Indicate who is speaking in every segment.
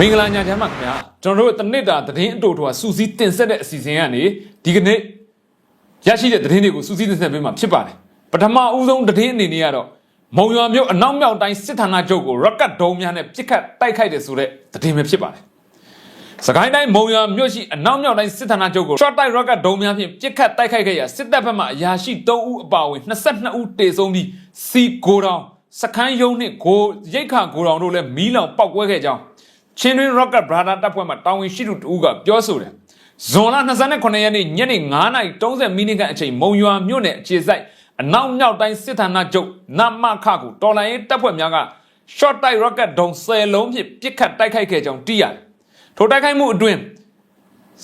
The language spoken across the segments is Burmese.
Speaker 1: မင်္ဂလာညချမ်းပါခင်ဗျာကျွန်တော်တို့တနစ်တာသတင်းအတူတူစူးစီးတင်ဆက်တဲ့အစီအစဉ်ကနေဒီကနေ့ရရှိတဲ့သတင်းတွေကိုစူးစီးတင်ဆက်ပေးမှာဖြစ်ပါတယ်ပထမဦးဆုံးသတင်းအနေနဲ့ကတော့မုံရွာမြို့အနောက်မြောက်တိုင်းစစ်ဌာနချုပ်ကိုရက်တ်ဒုံများနဲ့ပြစ်ခတ်တိုက်ခိုက်တယ်ဆိုတဲ့သတင်းပဲဖြစ်ပါတယ်စကိုင်းတိုင်းမုံရွာမြို့ရှိအနောက်မြောက်တိုင်းစစ်ဌာနချုပ်ကို short တိုက် rocket ဒုံများဖြင့်ပြစ်ခတ်တိုက်ခိုက်ခဲ့ရာစစ်တပ်ဘက်မှအရာရှိ3ဦးအပါအဝင်22ဦးတေဆုံးပြီးစီကိုတောင်စခန်းယုံနှင့်ကိုရိတ်ခါကိုတောင်တို့လည်းမီးလောင်ပောက်ကွဲခဲ့ကြောင်း ချင်းတွင်း rocket brother တပ်ဖွဲ့မှတာဝန်ရှိသူတဦးကပြောဆိုတယ်ဇွန်လ29ရက်နေ့ညနေ9:30မိနစ်ခန့်အချိန်မုံရွာမြို့နယ်အခြေစိုက်အနောက်မြောက်တိုင်းစစ်ဌာနချုပ်နမခကိုတော်လိုင်းရေးတပ်ဖွဲ့များက short တိုက် rocket ဒုံ10လုံးဖြင့်ပစ်ခတ်တိုက်ခိုက်ခဲ့ကြောင်းသိရတယ်ထိုတိုက်ခိုက်မှုအတွင်း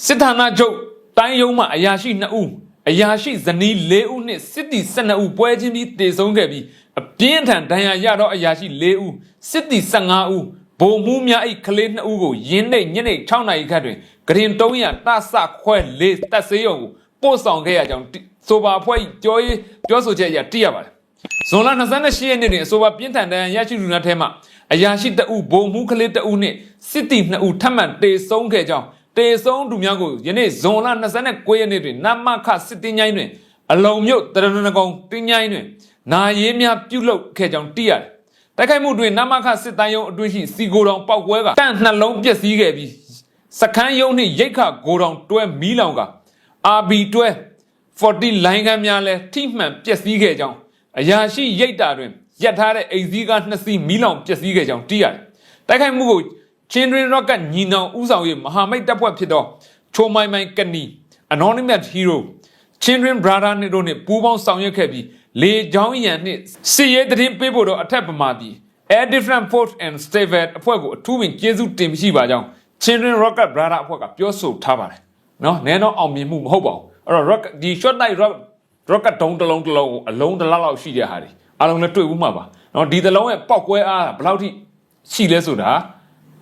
Speaker 1: စစ်ဌာနချုပ်တိုင်းရုံးမှအရာရှိ2ဦးအရာရှိဇနီး4ဦးနှင့်စစ်တီ12ဦးပွဲချင်းပြီးတေဆုံးခဲ့ပြီးအပြင်းထန်ဒဏ်ရာရသောအရာရှိ4ဦးစစ်တီ15ဦး ဗိုလ်မှူးများအိတ်ကလေး2ဦးကိုရင်းနှိမ့်ညနေ6နာရီခန့်တွင်ဂရင်300တဆခွဲ4တပ်စေးရုံကိုပို့ဆောင်ခဲ့ရကြောင်းတိဆိုပါအဖွဲ့၏ပြောရေးပြောဆိုချက်အရသိရပါတယ်ဇွန်လ28ရက်နေ့တွင်အဆိုပါပြင်းထန်ဒဏ်ရာရရှိသူများထဲမှအရာရှိ2ဦးဗိုလ်မှူးကလေး2ဦးနှင့်စစ်တီ2ဦးထပ်မံတေဆုံးခဲ့ကြောင်းတေဆုံးသူများကိုယနေ့ဇွန်လ29ရက်နေ့တွင်နမခစစ်တင်းញိုင်းတွင်အလုံမြို့တရဏဂုံတင်းញိုင်းတွင်နာရေးများပြုတ်လုခဲ့ကြောင်းသိရတယ်။ တိုက်ခိုက်မှုတွင်နမခစစ်တမ်းယုံအတွင်းရှိစီကိုတောင်ပောက်ကွဲကတန့်နှလုံးပျက်စီးခဲ့ပြီးစခန်းယုံနှင့်ရိတ်ခကိုတောင်တွဲမီးလောင်က RB တွဲ40လိုင်းကမ်းများလဲထိမှန်ပျက်စီးခဲ့ကြောင်းအရာရှိရိတ်တာတွင်ရက်ထားတဲ့အိမ်စည်းကားနှစ်စီးမီးလောင်ပျက်စီးခဲ့ကြောင်းသိရတယ်။တိုက်ခိုက်မှုကိုချင်းတွင်ရော့ကတ်ညီနောင်ဦးဆောင်ရေးမဟာမိတ်တပ်ဖွဲ့ဖြစ်သောချိုမိုင်မိုင်ကနီ anonymous hero Children Brother နဲ့တို့နဲ့ပူးပေါင်းဆောင်ရွက်ခဲ့ပြီး လေချောင်းရံနဲ့စီရဲတရင်ပေးဖို့တော့အထက်ပမာပြီး Air Different Force and Stable အဖွဲ့ကိုအထူးပင်ကျေးဇူးတင်ရှိပါကြောင်း Children Rocket Brother အဖွဲ့ကပြောဆိုထားပါတယ်နော်နည်းတော့အောင်မြင်မှုမဟုတ်ပါဘူးအဲ့တော့ rocket ဒီ short night rocket rocket တုံးတစ်လုံးတစ်လုံးကိုအလုံးတစ်လောက်လောက်ရှိတဲ့ဟာတွေအားလုံးလည်းတွေ့ဦးမှာပါနော်ဒီတစ်လုံးရဲ့ပောက်ကွဲအားဘယ်လောက်ထိရှိလဲဆိုတာ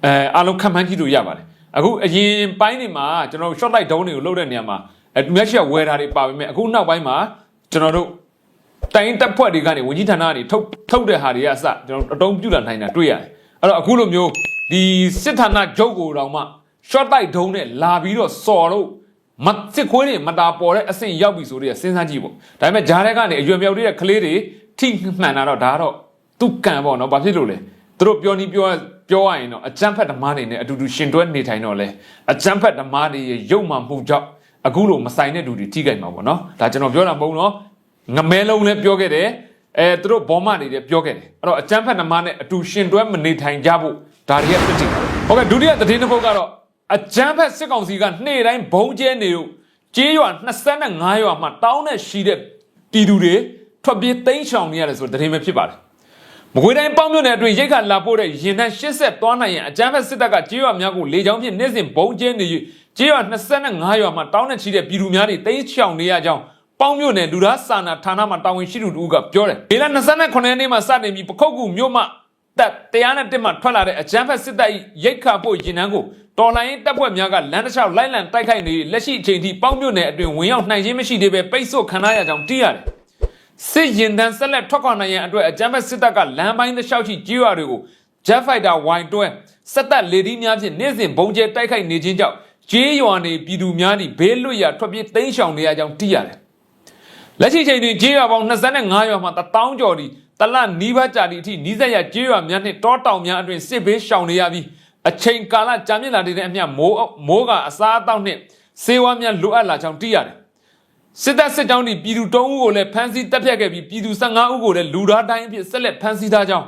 Speaker 1: အဲအားလုံးခံမှန်းကြည့်လို့ရပါတယ်အခုအရင်ပိုင်းတွေမှာကျွန်တော်တို့ short light ဒုံးတွေကိုလုပ်တဲ့နေရာမှာအဲသူများရှိကဝယ်တာတွေပါပေမဲ့အခုနောက်ပိုင်းမှာကျွန်တော်တို့ တိုင်းတပ်ဖွဲ့တွေကနေဝန်ကြီးဌာနတွေထုတ်ထုတ်တဲ့ဟာတွေကအစကျွန်တော်တို့အတုံးပြလာနိုင်တာတွေ့ရတယ်အဲ့တော့အခုလိုမျိုးဒီစစ်ဌာနဂျုတ်ကိုတောင်မှ short light ဒုံးနဲ့လာပြီးတော့စော်တော့မစစ်ခွေးတွေမတာပေါ်တဲ့အဆင့်ရောက်ပြီဆိုတော့စဉ်းစားကြည့်ပေါ့ဒါပေမဲ့ဂျားတဲ့ကနေအရွယ်မြောက်တဲ့ကလေးတွေထိမှန်တာတော့ဒါကတော့သူကံပေါ့နော်ဘာဖြစ်လို့လဲသူတို့ပြောနီးပြောပြောရရင်တော့အကြမ်းဖက်ဓမ္မတွေနဲ့အတူတူရှင်တွဲနေထိုင်တော့လဲအကြမ်းဖက်ဓမ္မတွေရဲ့ရုပ်မှမှုကြောင့်အခုလိုမဆိုင်တဲ့လူတွေထိခိုက်မှာပေါ့နော်ဒါကျွန်တော်ပြောတာမဟုတ်နော် ငမဲလုံးလည်းပြောခဲ့တယ်အဲသူတို့ဘောမတွေလည်းပြောခဲ့တယ်အဲ့တော့အကြမ်းဖက်ဓမ္မနဲ့အတူရှင်တွဲမနေထိုင်ကြဖို့ဒါတွေကပြစ်တင်ဟုတ်ကဲ့ဒုတိယသတင်းတစ်ပုဒ်ကတော့အကြမ်းဖက်စစ်ကောင်စီကနေ့တိုင်းဘုံကျဲနေလို့ကြေးရွာ25ရွာမှာတောင်းနဲ့ရှိတဲ့ပြည်သူတွေထွက်ပြေးတိမ်းရှောင်နေရတယ်ဆိုတဲ့သတင်းပဲဖြစ်ပါတယ်မကွေးတိုင်းပေါင်းမြို့နယ်အတွင်းရိတ်ခါလာပို့တဲ့ရင်နှန်း80သွားနိုင်ရင်အကြမ်းဖက်စစ်တပ်ကကြေးရွာများကိုလေကြောင်းဖြင့်နေ့စဉ်ဘုံကျဲနေ၍ကြေးရွာ25ရွာမှာတောင်းနဲ့ချီတဲ့ပြည်သူများတွေတိမ်းရှောင်နေရကြောင်း ပေါင်းမြို့နယ်လူသားစာနာဌာနမှတာဝန်ရှိသူတို့ကပြောတယ်။ဒေလ29ရက်နေ့မှာစတင်ပြီးပခုတ်ကူမြို့မှတပ်တရားနဲ့တက်မှထွက်လာတဲ့အကြမ်းဖက်စစ်တပ်၏ရိတ်ခါပို့ရင်နှန်းကိုတော်လိုင်းတပ်ဖွဲ့များကလမ်းတစ်လျှောက်လိုက်လံတိုက်ခိုက်နေလက်ရှိအချိန်ထိပေါင်းမြို့နယ်အတွင်းဝင်ရောက်နိုင်ခြင်းမရှိသေးပဲပိတ်ဆို့ခံရကြောင်းသိရတယ်။စစ်ရင်တန်းဆက်လက်ထွက်ခွာနိုင်ရန်အတွက်အကြမ်းဖက်စစ်တပ်ကလမ်းပိုင်းတစ်လျှောက်ရှိကြေးရွာတွေကို Jet Fighter Y12 စက်တပ်လေဒီများဖြင့်နေ့စဉ်ဘုံကျဲတိုက်ခိုက်နေခြင်းကြောင့်ကြေးရွာနေပြည်သူများသည့်ဘေးလွတ်ရာထွက်ပြေးတိမ်းရှောင်နေရကြောင်းသိရတယ်။ လက်ရှိချိန်တွင်ကြေးရွာပေါင်း25ရွာမှ1000ကျော်သည်တလနီးပါးကြာသည့်အထိနီးစပ်ရာကြေးရွာများနှင့်တောတောင်များအတွင်စစ်ဘေးရှောင်နေရပြီးအချိန်ကာလကြာမြင့်လာတဲ့အမျှမိုးမိုးကအစားအသောက်နှင့်စေဝါများလိုအပ်လာကြောင်းသိရတယ်။စစ်တပ်စစ်ကြောင်းဒီပြည်သူ3ဦးကိုလည်းဖမ်းဆီးတပ်ဖြတ်ခဲ့ပြီးပြည်သူ15ဦးကိုလည်းလူသားတိုင်းအဖြစ်ဆက်လက်ဖမ်းဆီးထားကြောင်း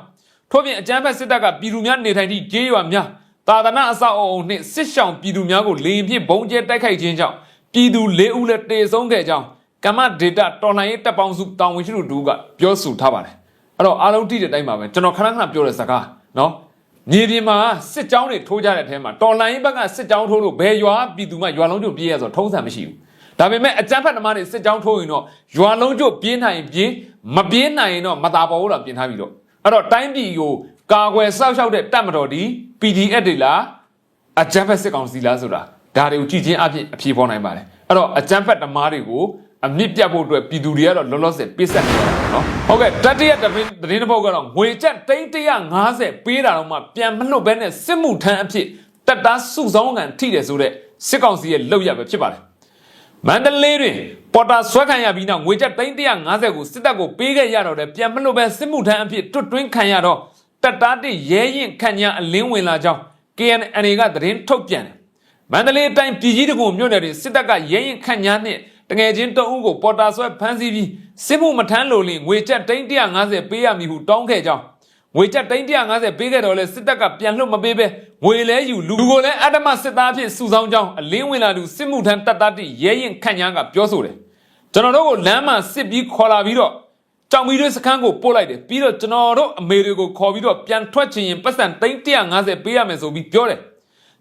Speaker 1: ထို့ပြင်အကြမ်းဖက်စစ်တပ်ကပြည်သူများနေထိုင်သည့်ကြေးရွာများတာသနာအဆောက်အအုံနှင့်စစ်ဆောင်ပြည်သူများကိုလေရင်ဖြင့်ဘုံကျဲတိုက်ခိုက်ခြင်းကြောင့်ပြည်သူ၄ဦးလည်းတေဆုံးခဲ့ကြောင်း ကမ္မဒေတာတော်လှန်ရေးတပ်ပေါင်းစုတာဝန်ရှိသူတို့ကပြောဆိုထားပါတယ်အဲ့တော့အားလုံးတိတဲ့အတိုင်းပါပဲကျွန်တော်ခဏခဏပြောတဲ့စကားနော်မြေပြင်မှာစစ်ကြောင်းတွေထိုးကြတဲ့အထဲမှာတော်လှန်ရေးဘက်ကစစ်ကြောင်းထိုးလို့ဘယ်ရွာပြည်သူမှရွာလုံးကျုပ်ပြေးရဆိုထုံးစံမရှိဘူးဒါပေမဲ့အကြမ်းဖက်သမားတွေစစ်ကြောင်းထိုးရင်တော့ရွာလုံးကျုပ်ပြေးနိုင်ရင်ပြေးမပြေးနိုင်ရင်တော့မသာပေါ်ဘူးလားပြင်ထားပြီတော့အဲ့တော့တိုင်းပြည်ကိုကာကွယ်စောက်ရှောက်တဲ့တပ်မတော်ဒီ PDF တွေလားအကြမ်းဖက်စစ်ကောင်စီလားဆိုတာဒါတွေကိုကြည့်ချင်းအဖြစ်အဖြေပေါ်နိုင်ပါတယ်အဲ့တော့အကြမ်းဖက်သမားတွေကို အမြင့်ပြတ်ဖို့အတွက်ပြည်သူတွေကတော့လောလောဆယ်ပေးဆက်နေကြတာနော်ဟုတ်ကဲ့တတိယသတင်းသတင်းတစ်ပုဒ်ကတော့ငွေကျပ်350ပေးတာတော့မှပြန်မလွတ်ဘဲနဲ့စစ်မှုထမ်းအဖြစ်တက်တာစုဆောင်းကန်ထိတယ်ဆိုတဲ့စစ်ကောင်စီရဲ့လုပ်ရပဲဖြစ်ပါတယ်မန္တလေးတွင်ပေါ်တာဆွဲခံရပြီးနောက်ငွေကျပ်350ကိုစစ်တပ်ကိုပေးခဲ့ရတော့တယ်ပြန်မလို့ပဲစစ်မှုထမ်းအဖြစ်တွတ်တွင်းခံရတော့တက်တာတစ်ရဲရင်ခန့်ညာအလင်းဝင်လာကြောင်း KNN ကသတင်းထုတ်ပြန်တယ်မန္တလေးတိုင်းပြည်ကြီးတကုံမြို့နယ်တွင်စစ်တပ်ကရဲရင်ခန့်ညာနှင့်တ ငယ်ချင်းတအုပ်ကိုပေါ်တာဆွဲဖမ်းဆီးပြီးစစ်မှုမထမ်းလို့လင်ငွေကျပ်350ပေးရမည်ဟုတောင်းခဲ့ကြောင်းငွေကျပ်350ပေးခဲ့တော့လဲစစ်တပ်ကပြန်လွှတ်မပေးပဲငွေလဲယူလူကိုလည်းအတ္တမစစ်သားအဖြစ်စုဆောင်းကြောင်းအလင်းဝင်လာသူစစ်မှုထမ်းတပ်သားတိရဲရင်ခန့်ညားကပြောဆိုတယ်ကျွန်တော်တို့ကိုလမ်းမှာစစ်ပြီးခေါ်လာပြီးတော့ကြောင်မီတွေစခန်းကိုပို့လိုက်တယ်ပြီးတော့ကျွန်တော်တို့အမေတွေကိုခေါ်ပြီးတော့ပြန်ထွက်ချင်ရင်ပတ်စံ350ပေးရမယ်ဆိုပြီးပြောတယ်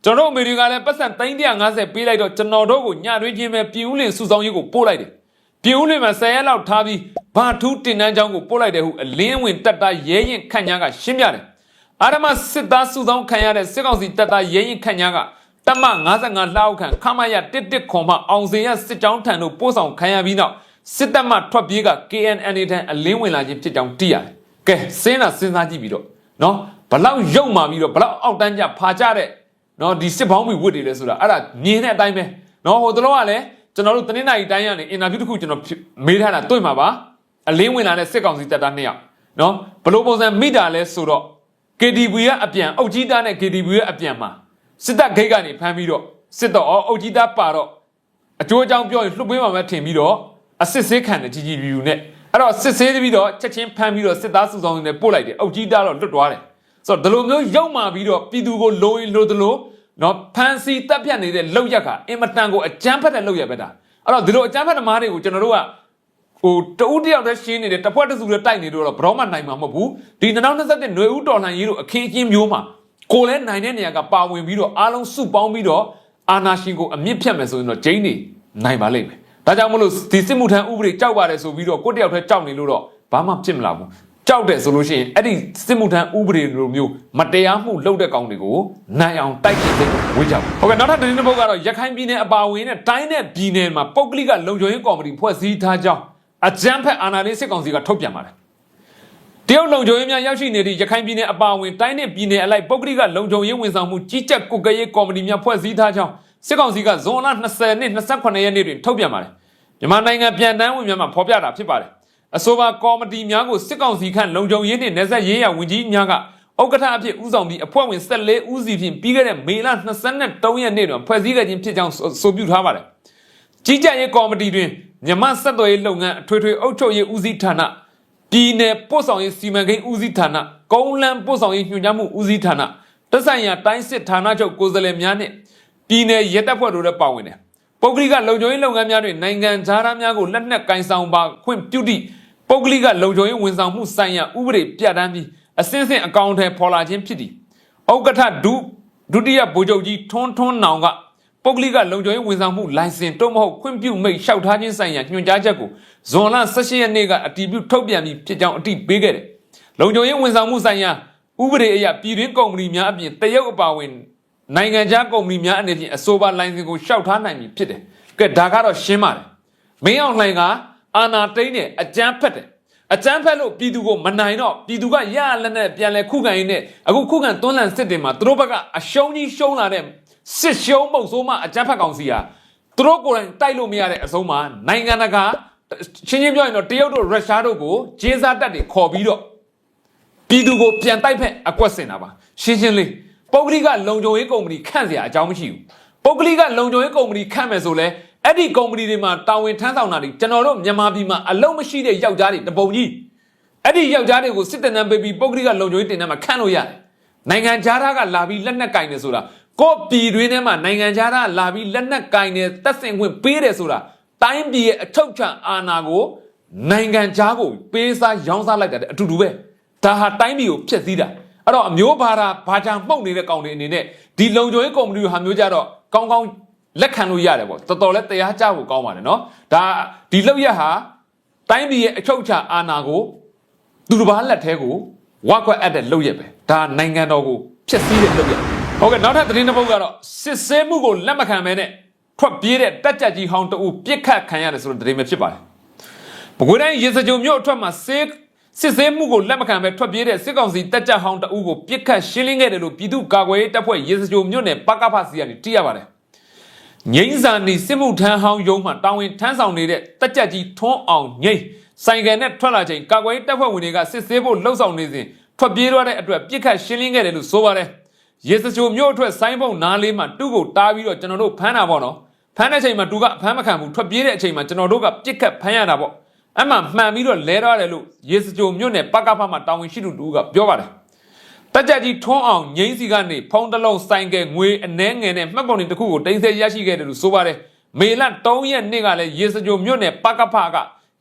Speaker 1: ကျွန်တော်တို့အမေတွေကလည်းပတ်စံ350ပေးလိုက်တော့ကျွန်တော်တို့ကိုညတွင်းချင်းပဲပြည်ဦးလင်စုဆောင်းရေးကိုပို့လိုက်တယ်ပြည်ဦးလွင်မှာ10ရက်လောက်ထားပြီးဘာထူးတင်တန်းချောင်းကိုပို့လိုက်တယ်ဟုအလင်းဝင်တက်တာရဲရင်ခန့်ညားကရှင်းပြတယ်။အာရမစစ်သားစုဆောင်ခံရတဲ့စစ်ကောင်စီတက်တာရဲရင်ခန့်ညားကတမ55လှောက်ခန့်ခမရတစ်ခွန်မှအောင်စင်ရစစ်ကြောင်းထံသို့ပို့ဆောင်ခံရပြီးနောက်စစ်တပ်မှထွက်ပြေးက KNN ထံအလင်းဝင်လာခြင်းဖြစ်ကြောင်းသိရတယ်။ကဲစဉ်းစားစဉ်းစားကြည့်ပြီးတော့နော်ဘလောက်ရုပ်မာပြီးတော့ဘလောက်အောက်တန်းကြဖာကြတဲ့ နော်ဒီစစ်ဘောင်းမီဝတ်တွေလဲဆိုတာအဲ့ဒါမြင်တဲ့အတိုင်းပဲနော်ဟိုတလောကလည်းကျွန်တော်တို့တနင်္လာရီတိုင်းကနေအင်တာဗျူးတစ်ခုကျွန်တော်မေးထားတာတွေ့မှာပါအလင်းဝင်လာတဲ့စစ်ကောင်စီတပ်သားနှစ်ယောက်နော်ဘလို့ပုံစံမိတာလဲဆိုတော့ KTV ကအပြန်အုတ်ကြီးသားနဲ့ KTV ရဲ့အပြန်မှာစစ်တပ်ဂိတ်ကနေဖမ်းပြီးတော့စစ်တော့အုတ်ကြီးသားပါတော့အကျိုးအကြောင်းပြောရင်လှုပ်ပေးမှာပဲထင်ပြီးတော့အစစ်ဆေးခံတဲ့ကြီးကြီးပြူနဲ့အဲ့တော့စစ်ဆေးပြီးတော့ချက်ချင်းဖမ်းပြီးတော့စစ်သားစုဆောင်နေပို့လိုက်တယ်အုတ်ကြီးသားတော့လွတ်သွားတယ် ဆိုတော့ဒီလိုမျိုးရောက်มาပြီးတော့ပြည်သူကိုလိုရင်လိုသလိုနော်ဖန်စီတက်ပြတ်နေတဲ့လောက်ရက်ကအင်မတန်ကိုအကြမ်းဖက်တဲ့လောက်ရက်ပဲဒါအဲ့တော့ဒီလိုအကြမ်းဖက်သမားတွေကိုကျွန်တော်တို့ကဟိုတဦးတယောက်တည်းရှင်းနေတယ်တစ်ဖွဲ့တစ်စုတည်းတိုက်နေတော့ဘရောမှနိုင်မှာမဟုတ်ဘူးဒီ2021ຫນွေဦးတော်လှန်ရေးတို့အခင်းအကျင်းမျိုးမှာကိုလည်းနိုင်တဲ့နေရာကပါဝင်ပြီးတော့အားလုံးစုပေါင်းပြီးတော့အာနာရှင်ကိုအမြင့်ဖြတ်မယ်ဆိုရင်တော့ဂျိန်းနေနိုင်ပါလိမ့်မယ်ဒါကြောင့်မလို့ဒီစစ်မှုထမ်းဥပဒေကြောက်ပါတယ်ဆိုပြီးတော့ကိုယ့်တယောက်တည်းကြောက်နေလို့တော့ဘာမှဖြစ်မလာဘူး ကြောက်တယ်ဆိုလို့ရှိရင်အဲ့ဒီစစ်မှုထမ်းဥပဒေလိုမျိုးမတရားမှုလုပ်တဲ့ကောင်တွေကိုနိုင်အောင်တိုက်ကြည့်တဲ့ဝေးကြပါဟုတ်ကဲ့နောက်ထပ်သတင်းတစ်ပုဒ်ကတော့ရခိုင်ပြည်နယ်အပါအဝင်နဲ့တိုင်းနဲ့ပြည်နယ်မှာပုတ်ကလိကလုံခြုံရေးကော်မတီဖွဲ့စည်းထားကြောင်းအကြမ်းဖက်အာဏာသိမ်းစစ်ကောင်စီကထုတ်ပြန်ပါတယ်တရုတ်လုံခြုံရေးများရောက်ရှိနေသည့်ရခိုင်ပြည်နယ်အပါအဝင်တိုင်းနဲ့ပြည်နယ်အလိုက်ပုတ်ကလိကလုံခြုံရေးဝန်ဆောင်မှုကြီးကြပ်ကုကရေးကော်မတီများဖွဲ့စည်းထားကြောင်းစစ်ကောင်စီကဇွန်လ20နှစ်28ရက်နေ့တွင်ထုတ်ပြန်ပါတယ်မြန်မာနိုင်ငံပြန်တန်းဝင်များမှာဖော်ပြတာဖြစ်ပါတယ် အဆိုပါကော်မတီများကိုစစ်ကောင်စီခန့်လုံခြုံရေးနှင့်နေဆက်ရေးရဝန်ကြီးများကဥက္ကဋ္ဌအဖြစ်ဦးဆောင်ပြီးအဖွဲ့ဝင်14ဦးစီဖြင့်ပြီးခဲ့တဲ့မေလ23ရက်နေ့တွင်ဖွဲ့စည်းခဲ့ခြင်းဖြစ်ကြောင်းဆိုပြုထားပါတယ်။ကြီးကြပ်ရေးကော်မတီတွင်မြမဆက်သွယ်ရေးလုပ်ငန်းအထွေထွေအုပ်ချုပ်ရေးဦးစီးဌာနပြည်내ပို့ဆောင်ရေးစီမံကိန်းဦးစီးဌာနကုန်းလန်းပို့ဆောင်ရေးညွှန်ကြားမှုဦးစီးဌာနတက်ဆိုင်ရာတိုင်းစစ်ဌာနချုပ်ကိုယ်စားလှယ်များနှင့်ပြည်내ရဲတပ်ဖွဲ့တို့လည်းပါဝင်တယ်။ပုဂ္ဂလိကလုံခြုံရေးလုပ်ငန်းများတွင်နိုင်ငံခြားသားများကိုလက်နက်ကင်ဆောင်ပါခွင့်ပြုသည့် ပုဂ္ဂလိကလုံခြုံရေးဝန်ဆောင်မှုဆိုင်ရာဥပဒေပြဋ္ဌာန်းပြီးအစင်းစင်အကောင့်ထဲပေါ်လာခြင်းဖြစ်သည်ဥက္ကဋ္ဌဒုဒုတိယဗိုလ်ချုပ်ကြီးထွန်းထွန်းနောင်ကပုဂ္ဂလိကလုံခြုံရေးဝန်ဆောင်မှုလိုင်စင်တော့မဟုတ်ခွင့်ပြုမိတ်လျှောက်ထားခြင်းဆိုင်ရာညွှန်ကြားချက်ကိုဇွန်လ18ရက်နေ့ကအတည်ပြုထုတ်ပြန်ပြီးဖြစ်ကြောင်းအတည်ပေးခဲ့တယ်လုံခြုံရေးဝန်ဆောင်မှုဆိုင်ရာဥပဒေအရပြည်တွင်းကုမ္ပဏီများအပြင်တရုတ်အပါအဝင်နိုင်ငံခြားကုမ္ပဏီများအနေဖြင့်အဆိုပါလိုင်စင်ကိုလျှောက်ထားနိုင်ပြီဖြစ်တယ်ကဲဒါကတော့ရှင်းပါတယ်မင်းအောင်လှိုင်ကအာနာတိန်နဲ့အကြမ်းဖက်တယ် အကြမ်းဖက်လို့ပြည်သူကိုမနိုင်တော့ပြည်သူကရရလက်နဲ့ပြန်လဲခုခံရင်းနဲ့အခုခုခံသွန်းလန်စစ်တင်မှာသူတို့ဘက်ကအရှုံးကြီးရှုံးလာတဲ့စစ်ရှုံးမှုဆိုမှအကြမ်းဖက်ကောင်စီဟာသူတို့ကိုယ်တိုင်တိုက်လို့မရတဲ့အဆုံးမှာနိုင်ငံတကာချင်းချင်းပြောရင်တော့တရုတ်တို့ရုရှားတို့ကိုဂျေဇာတက်တွေခေါ်ပြီးတော့ပြည်သူကိုပြန်တိုက်ဖက်အကွက်ဆင်တာပါရှင်းရှင်းလေးပုဂ္ဂလိကလုံခြုံရေးကုမ္ပဏီခန့်เสียအကြောင်းမရှိဘူးပုဂ္ဂလိကလုံခြုံရေးကုမ္ပဏီခန့်မယ်ဆိုလဲ အဲ့ဒီကုမ္ပဏီတွေမှာတာဝန်ထမ်းဆောင်တာတွေကျွန်တော်တို့မြန်မာပြည်မှာအလုံးမရှိတဲ့ယောက်ျားတွေတပုံကြီးအဲ့ဒီယောက်ျားတွေကိုစစ်တပ်နံပေးပြီးပုဂ္ဂလိကလုံခြုံရေးတင်တန်းမှာခန့်လို့ရတယ်နိုင်ငံခြားသားကလာပြီးလက်နက်ကင်နေဆိုတာကိုပြည်တွင်းထဲမှာနိုင်ငံခြားသားလာပြီးလက်နက်ကင်နေတက်ဆင်ခွင့်ပေးတယ်ဆိုတာတိုင်းပြည်ရဲ့အထောက်ချအာဏာကိုနိုင်ငံခြားကိုပေးစားရောင်းစားလိုက်တာတဲ့အတူတူပဲဒါဟာတိုင်းပြည်ကိုဖျက်ဆီးတာအဲ့တော့အမျိုးဘာသာဘာချာမှုတ်နေတဲ့ကောင်တွေအနေနဲ့ဒီလုံခြုံရေးကုမ္ပဏီဟာမျိုးကြတော့ကောင်းကောင်း လက်ခံလို့ရတယ်ပေါ့တော်တော်လဲတရားကြဖို့ကောင်းပါတယ်နော်ဒါဒီလောက်ရက်ဟာတိုင်းပြည်ရဲ့အချုပ်အခြာအာဏာကိုသူတစ်ပါးလက်ထဲကိုဝါကွက်အပ်တဲ့လောက်ရက်ပဲဒါနိုင်ငံတော်ကိုဖျက်ဆီးတဲ့လောက်ရက်ဟုတ်ကဲ့နောက်ထပ်သတင်းတစ်ပုဒ်ကတော့စစ်ဆေးမှုကိုလက်မခံဘဲနဲ့ထွက်ပြေးတဲ့တက်ကြကြီးဟောင်းတူပြစ်ခတ်ခံရတယ်ဆိုတဲ့သတင်းပဲဖြစ်ပါတယ်ဘကွေးတိုင်းရေစကြိုမြို့အထွက်မှာစေးစစ်ဆေးမှုကိုလက်မခံဘဲထွက်ပြေးတဲ့စစ်ကောင်စီတပ်ကြပ်ဟောင်းတအုပ်ကိုပြစ်ခတ်ရှင်းလင်းခဲ့တယ်လို့ပြည်သူ့ကာကွယ်ရေးတပ်ဖွဲ့ရေစကြိုမြို့နယ်ပကဖစီကနေသိရပါတယ် ငိမ့်စာနီစစ်မှုထမ်းဟောင်းရုံးမှတာဝန်ထမ်းဆောင်နေတဲ့တပ်ကြပ်ကြီးထွန်းအောင်ငိမ့်ဆိုင်ကယ်နဲ့ထွက်လာချိန်ကာကွယ်ရေးတပ်ဖွဲ့ဝင်တွေကစစ်ဆေးဖို့လှုံ့ဆော်နေစဉ်ထွက်ပြေးသွားတဲ့အတွက်ပြစ်ခတ်ရှင်းလင်းခဲ့တယ်လို့ဆိုပါတယ်ရေစကြိုမြို့အထွက်ဆိုင်းဘုံနားလေးမှာတူးကိုတားပြီးတော့ကျွန်တော်တို့ဖမ်းတာပေါ့နော်ဖမ်းတဲ့အချိန်မှာတူကအဖမ်းမခံဘူးထွက်ပြေးတဲ့အချိန်မှာကျွန်တော်တို့ကပြစ်ခတ်ဖမ်းရတာပေါ့အမှမှန်ပြီးတော့လဲတော့တယ်လို့ရေစကြိုမြို့နယ်ပကဖမှာတောင်ဝင်ရှိသူတူကပြောပါတယ် တက်ကြကြီးထွန်းအောင်ငိမ့်စီကနေဖုံးတစ်လုံးဆိုင်ကယ်ငွေအနှဲငယ်နဲ့မှတ်ပုံတင်တစ်ခုကိုတင်ဆက်ရရှိခဲ့တယ်လို့ဆိုပါတယ်မေလ3ရက်နေ့ကလည်းရေစကြိုမြို့နယ်ပကဖက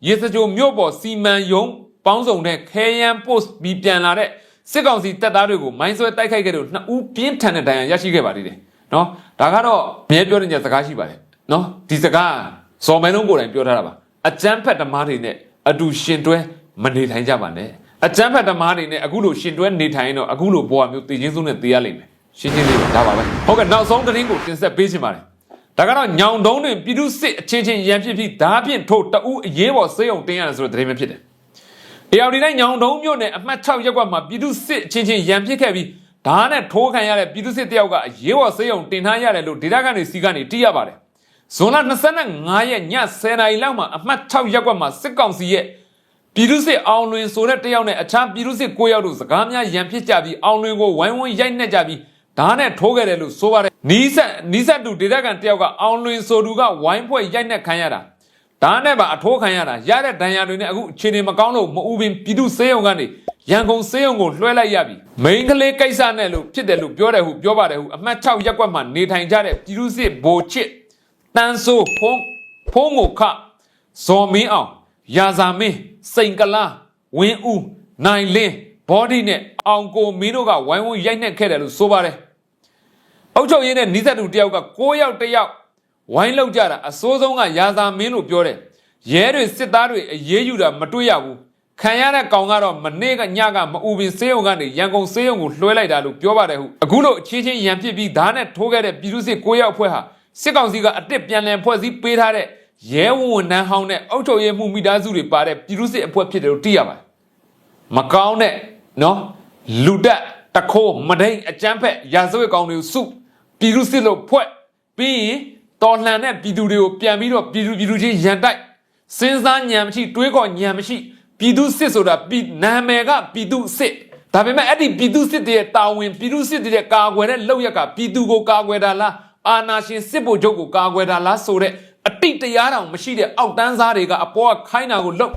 Speaker 1: ရေစကြိုမြို့ပေါ်စီမံယုံပေါင်းစုံတဲ့ခဲယန်ပို့ပြီးပြန်လာတဲ့စစ်ကောင်စီတပ်သားတွေကိုမိုင်းဆွဲတိုက်ခိုက်ခဲ့တယ်လို့နှစ်ဦးပြင်းထန်တဲ့ဒဏ်ရာရရှိခဲ့ပါသေးတယ်နော်ဒါကတော့အမြဲပြောတဲ့ညစကားရှိပါတယ်နော်ဒီစကားဇော်မဲလုံးကိုယ်တိုင်ပြောထားတာပါအကျန်းဖက်ဓမားတွေနဲ့အတူရှင်တွဲမနေထိုင်ကြပါနဲ့ အကျန်းဖက်ဓမားတွေနဲ့အခုလိုရှင်တွဲနေထိုင်ရင်တော့အခုလိုဘဝမျိုးတည်ချင်းစုနဲ့တည်ရလိမ့်မယ်ရှင်းရှင်းလေးဒါပါပဲဟုတ်ကဲ့နောက်ဆုံးသတင်းကိုတင်ဆက်ပေးချင်ပါတယ်ဒါကတော့ညောင်တုံးတွင်ပြည်သူစစ်အချင်းချင်းရန်ဖြစ်ပြီးဓာဖြင့်ထို့တအူးအရေးပေါ်စေယုံတင်ရတယ်ဆိုတဲ့သတင်းပဲဖြစ်တယ်အေယာဝတီတိုင်းညောင်တုံးမြို့နယ်အမှတ်6ရပ်ကွက်မှာပြည်သူစစ်အချင်းချင်းရန်ဖြစ်ခဲ့ပြီးဓာတ်နဲ့ထိုးခံရတဲ့ပြည်သူစစ်တယောက်ကအရေးပေါ်ဆေးရုံတင်ထားရတယ်လို့ဒေသခံတွေစီကနေသိရပါတယ်။ဇွန်လ25ရက်ည10:00နာရီလောက်မှာအမှတ်6ရပ်ကွက်မှာစစ်ကောင်စီရဲ့ ပြည်သူစစ်အောင်လွင်ဆိုတဲ့တယောက်နဲ့အခြားပြည်သူစစ်9ယောက်တို့စကားများရန်ဖြစ်ကြပြီးအောင်လွင်ကိုဝိုင်းဝန်းရိုက်နှက်ကြပြီးဓာတ်နဲ့ထိုးခဲ့တယ်လို့ဆိုပါတယ်။နီးစက်နီးစက်တူဒေသခံတယောက်ကအောင်လွင်ဆိုသူကဝိုင်းဖွဲ့ရိုက်နှက်ခံရတာ။ဒါနဲ့ပါအထိုးခံရတာရတဲ့ဒဏ်ရာတွေနဲ့အခုအခြေအနေမကောင်းလို့မအူပင်ပြည်သူစေယုံကနေရန်ကုန်စေယုံကိုလွှဲလိုက်ရပြီမိန်းကလေးကိစ္စနဲ့လို့ဖြစ်တယ်လို့ပြောတယ်ဟုပြောပါတယ်ဟုအမှတ်6ရက်ကွက်မှာနေထိုင်ကြတဲ့ပြည်သူစစ်ဘိုချစ်တန်းဆိုးဖုံးဖုံးကိုခဇော်မင်းအောင်ရာဇာမင်း စိန်ကလာဝင်းဦးနိုင်လင်းဘောဒီနဲ့အောင်ကိုမင်းတို့ကဝိုင်းဝန်းရိုက်နှက်ခဲ့တယ်လို့ဆိုပါတယ်အုတ်ချုပ်ရင်းနဲ့နီးစပ်သူတယောက်က6ယောက်တစ်ယောက်ဝိုင်းလောက်ကြတာအစိုးဆုံးကရာသာမင်းလို့ပြောတယ်ရဲတွေစစ်သားတွေအရေးယူတာမတွေ့ရဘူးခံရတဲ့ကောင်ကတော့မနေ့ကညကမအူပင်စေးုံကနေရန်ကုန်စေးုံကိုလွှဲလိုက်တာလို့ပြောပါတယ်ဟုအခုလို့အချင်းချင်းရန်ဖြစ်ပြီးဓာတ်နဲ့ထိုးခဲ့တဲ့ပြည်သူစစ်6ယောက်ဖွဲ့ဟာစစ်ကောင်စီကအတစ်ပြန်လည်ဖွဲ့စည်းပေးထားတဲ့ ရဲဝန်ထမ်းဟောင်းနဲ့အုတ်ချုပ်ရေးမှုမိသားစုတွေပါတဲ့ပြည်သူစစ်အဖွဲ့ဖြစ်တယ်လို့သိရပါတယ်မကောင်းတဲ့နော်လူတက်တခိုးမဒိန်အကျန်းဖက်ရာဇဝတ်ကောင်တွေကိုစုပြည်သူစစ်လို့ဖွဲ့ပြီးရင်တော်လှန်တဲ့ပြည်သူတွေကိုပြန်ပြီးတော့ပြည်သူပြည်သူချင်းရန်တိုက်စဉ်းစားညံမရှိတွေးခေါ်ညံမရှိပြည်သူစစ်ဆိုတာပြည်နာမည်ကပြည်သူစစ်ဒါပေမဲ့အဲ့ဒီပြည်သူစစ်တွေရဲ့တာဝန်ပြည်သူစစ်တွေရဲ့ကာကွယ်တဲ့လောက်ရက်ကပြည်သူကိုကာကွယ်တာလားအာနာရှင်စစ်ဗိုလ်ချုပ်ကိုကာကွယ်တာလားဆိုတဲ့ အတိတ်တရားတောင်မရှိတဲ့အောက်တန်းစားတွေကအပေါ်ကခိုင်းတာကိုလုပ်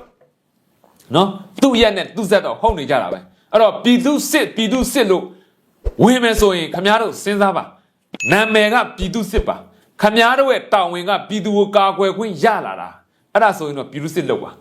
Speaker 1: နော်သူ့ရက်နဲ့သူ့ဆက်တော့ဟုတ်နေကြတာပဲအဲ့တော့ပြည်သူစစ်ပြည်သူစစ်လို့ဝင်မယ်ဆိုရင်ခမားတို့စဉ်းစားပါနာမည်ကပြည်သူစစ်ပါခမားတို့ရဲ့တာဝန်ကပြည်သူကိုကာကွယ်ခွင့်ရလာတာအဲ့ဒါဆိုရင်တော့ပြည်သူစစ်လို့ပါ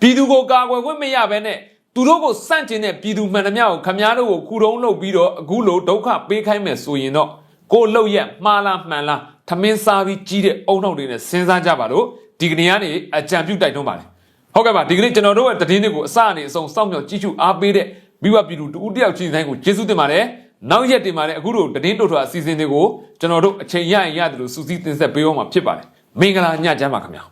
Speaker 1: ပြည်သူကိုကာကွယ်ခွင့်မရဘဲနဲ့သူတို့ကိုစန့်ကျင်တဲ့ပြည်သူမှန်သမျှကိုခမားတို့ကိုခုတုံးလုပ်ပြီးတော့အခုလိုဒုက္ခပေးခိုင်းမယ်ဆိုရင်တော့ကိုယ်လှုပ်ရက်မှားလားမှန်လား ထမင်းစားပြီးကြီးတဲ့အုံနောက်တွေနဲ့စဉ်းစားကြပါလို့ဒီကနေ့ကနေအကြံပြုတိုက်တွန်းပါတယ်ဟုတ်ကဲ့ပါဒီကနေ့ကျွန်တော်တို့ရဲ့သတင်းတွေကိုအစအနေအဆုံးစောင့်မျှော်ကြည့်ရှုအားပေးတဲ့မိဘပြည်သူတူဦးတယောက်ချင်းတိုင်းကိုကျေးဇူးတင်ပါတယ်နောက်ရက်တင်ပါတယ်အခုတို့သတင်းတို့ထွာအစီအစဉ်တွေကိုကျွန်တော်တို့အချိန်ရရင်ရတယ်လို့စူးစီးတင်ဆက်ပေးအောင်မှာဖြစ်ပါတယ်မင်္ဂလာညချမ်းပါခင်ဗျာ